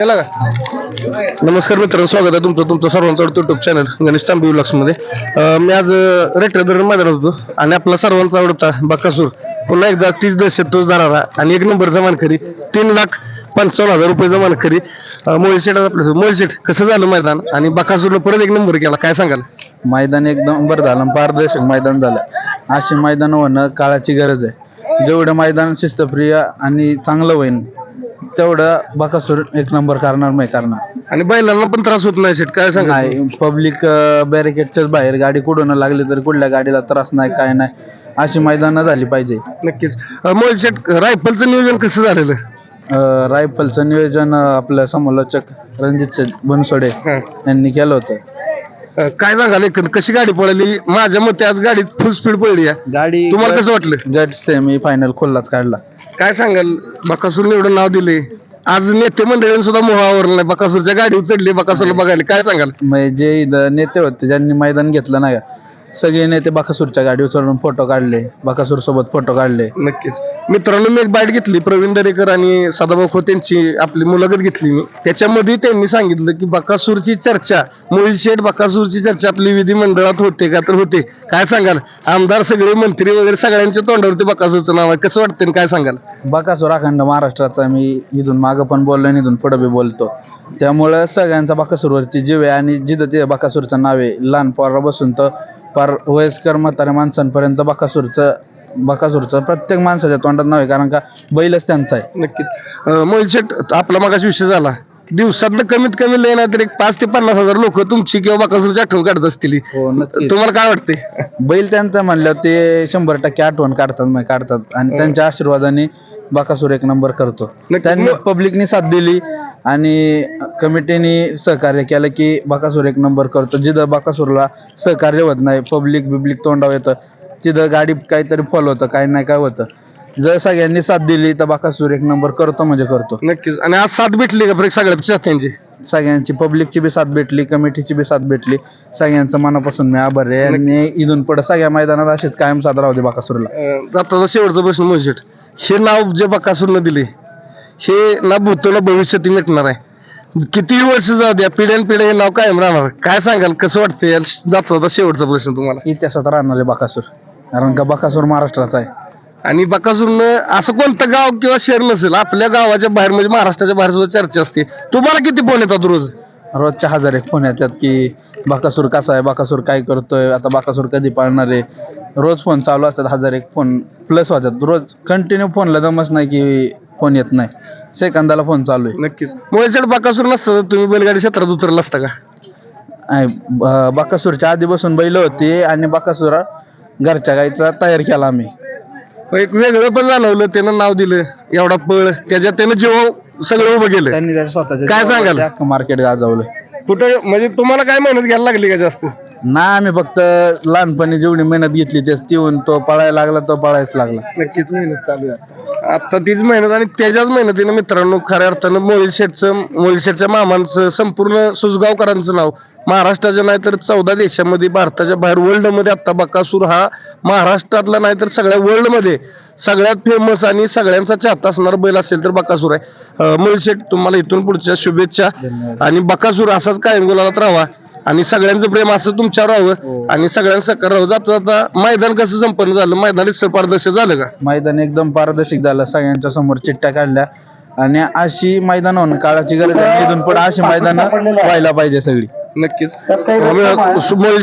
नमस्कार मित्रांनो स्वागत आहे तुमचं तुमचं सर्वांचं युट्यूब चॅनल गणेश तांबी मध्ये. मी आज रेटर धरण मैदानात होतो आणि आपला सर्वांचा आवडता बकासूर. पुन्हा एकदा तीस दशक तोच धरारा आणि एक नंबरचा मानकरी तीन लाख पंचावन्न हजार रुपयाचा मानकरी मोळशेट आपलं मोळशेट कसं झालं मैदान आणि बकासूरनं परत एक नंबर केला? काय सांगाल? मैदान एकदम बरं झालं पारदर्शक मैदान झालं. अशी मैदान होणं काळाची गरज आहे. जेवढं मैदान शिस्तप्रिय आणि चांगलं होईल तेवढं बकासूर एक नंबर करणार नाही करणार. आणि बैलांना पण त्रास होत नाही शेट काय सांगाल नाही पब्लिक बॅरिकेडच्याच बाहेर गाडी कुठून लागली तर कुठल्या गाडीला त्रास नाही काय नाही. अशी मैदानं झाली पाहिजे. नक्कीच. मोळशेट रायफलचं नियोजन कसं झालेलं? अं, रायफलचं नियोजन अं, आपलं समालोचक रणजित शेठ बनसोडे हा. यांनी केलं होतं. अं, काय सांगाल एकंद? कशी गाडी पळाली? माझ्या मते आज गाडी फुल स्पीड पडली आहे गाडी तुम्हाला कसं वाटलं? गट सेमी फायनल खोललाच काढला. काय सांगाल? बकासूरने एवढं नाव दिले आज नेते मंडळीने सुद्धा मोहावर नाही. बकासूरच्या गाडी चढली बकासूरला बघायला. काय सांगाल? म्हणजे जे इथं नेते होते ज्यांनी मैदान घेतलं नाही का? सगळे नेते बकासूरच्या गाडीवर चढून फोटो काढले. बकासूर सोबत फोटो काढले. नक्कीच. मित्रांनो मी एक बाईट घेतली. प्रवीण दरेकर आणि सदाभाऊ खोत यांची आपली मुलाखत घेतली मी. त्याच्यामध्ये त्यांनी सांगितलं की बकासूरची चर्चा मुळी शेठ बकासूरची चर्चा आपली विधिमंडळात होते का तर होते. काय सांगाल? आमदार सगळे मंत्री वगैरे सगळ्यांच्या तोंडावरती बकासूरचं नाव आहे. कसं वाटतं आणि काय सांगाल? बकासूर अखंड महाराष्ट्राचा मी इथून मागं पण बोललो आणि इथून पुढे बी बोलतो. त्यामुळं सगळ्यांचा बकासूरवरती जीव आहे आणि जिथं ते बकासूरचं नाव आहे लहान पोरापासून तर फार वयस्कर म्हाताऱ्या माणसांपर्यंत बकासूरचं बकासूरचं प्रत्येक माणसाच्या तोंडात नाव आहे कारण का बैलच त्यांचा आहे. नक्कीच. शेठ आपला मगाशी विषय झाला. दिवसात कमीत कमी लय ना तर एक पाच ते पन्नास हजार लोक तुमची किंवा बकासूरची आठवण काढत असतील. हो तुम्हाला काय वाटतंय? बैल त्यांचा म्हणलं ते शंभर टक्के आठवण काढतात काढतात. आणि त्यांच्या आशीर्वादाने बकासूर एक नंबर करतो. त्यांनी पब्लिकनी साथ दिली. आणि कमिटीने सहकार्य केलं की बकासूर एक नंबर करतो. जिथं बकासूरला सहकार्य होत नाही पब्लिक बिब्लिक तोंडावर येतं. तिथं गाडी काहीतरी फॉल होतं काही नाही काय होतं. जर सगळ्यांनी साथ दिली तर बकासूर एक नंबर करतो म्हणजे करतो. नक्कीच. आणि आज साथ भेटली का प्रत्येक सगळ्या चाहत्यांची सगळ्यांची पब्लिकची बी साथ भेटली कमिटीची बी साथ भेटली. सगळ्यांचं मनापासून मी आभार आहे. आणि इथून पुढे सगळ्या मैदानात असेच कायम साथ राहू दे बकासूरला. अं, जाता शेवटचा प्रश्न शेठ हे नाव जे बकासूरनं दिले हे ना भूतो ना भविष्यात मिटणार आहे. किती वर्ष जाऊ द्या पिढ्यान पिढ्या हे नाव कायम राहणार. काय सांगाल कसं वाटतंय? जातो आता शेवटचा प्रश्न तुम्हाला. इतिहासात राहणार आहे बकासूर. कारण का बकासूर महाराष्ट्राचा आहे. आणि बकासूरनं असं कोणतं गाव किंवा शहर नसेल आपल्या गावाच्या बाहेर म्हणजे महाराष्ट्राच्या बाहेर सुद्धा चर्चा असते. तुम्हाला किती फोन येतात रोज? रोजच्या हजार एक फोन येतात की बकासूर कसा आहे बकासूर काय करतोय आता बकासूर कधी पाळणार आहे? रोज फोन चालू असतात हजार एक फोन प्लस होतात रोज कंटिन्यू फोनला दमच नाही की फोन येत नाही. सेकंदाला फोन चालू आहे. नक्कीच. शेठ बकासूर नसतं तर तुम्ही बैलगाडी क्षेत्रात उतरला असता का? ब- बकासूरच्या आधी बसून बैल होती आणि बकासूर घरच्या गाईचा तयार केला आम्ही. एक वेगळं पण जाणवलं त्यानं नाव दिलं एवढा पळ त्याच्यात त्यानं जीव सगळं उभं केलं. त्यांनी त्याच्या स्वतःच्या काय सांगाल? मार्केट गाजवलं. कुठं म्हणजे तुम्हाला काय मेहनत घ्यायला लागली का जास्त? ना आम्ही फक्त लहानपणी जेवढी मेहनत घेतली तेच ती होऊन तो पळायला लागला तो पळायच लागला. नक्कीच मेहनत चालू आहे आता तीच मेहनत आणि त्याच्याच मेहनतीनं मित्रांनो खऱ्या अर्थानं मोहिल शेठचं मोहिल शेठच्या मामांचं संपूर्ण सुसगावकरांचं नाव महाराष्ट्राच्या नाही तर चौदा देशामध्ये भारताच्या बाहेर वर्ल्डमध्ये आता बकासूर हा महाराष्ट्रातला नाही तर सगळ्या वर्ल्डमध्ये सगळ्यात फेमस आणि सगळ्यांचा चाहता असणारा बैल असेल तर बकासूर आहे अं, मोहिल शेठ तुम्हाला इथून पुढच्या शुभेच्छा. आणि बकासूर असाच कायम गुलालात राहावा आणि सगळ्यांचं प्रेम असं तुमच्यावर राहावं आणि सगळ्यांचं सहकार राहावं जाता जाता मैदान कसं संपन्न झालं? मैदानी पारदर्शक झालं का? मैदान एकदम पारदर्शक झालं. सगळ्यांच्या समोर चिट्ट्या काढल्या. आणि अशी मैदान होणं काळाची गरज आहे. इथून पुढे अशी मैदान व्हायला पाहिजे सगळी. नक्कीच.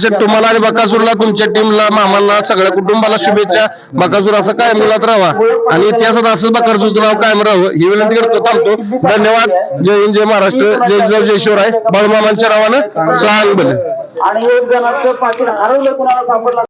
शेठ तुम्हाला आणि बकासूरला तुमच्या टीमला मामांना सगळ्या कुटुंबाला शुभेच्छा. बकासूर असं कायम मुलात राहावा. आणि इतिहासात असंच बकासूरचं नाव कायम राहावं. ही विनंती करतो थांबतो. धन्यवाद. जय हिंद जय महाराष्ट्र. जय जय जय शिवराय बाळूमामांच्या नावानं चांग भले आणि एक जणांचं पाकिट हरवलं कुणाला सापडलं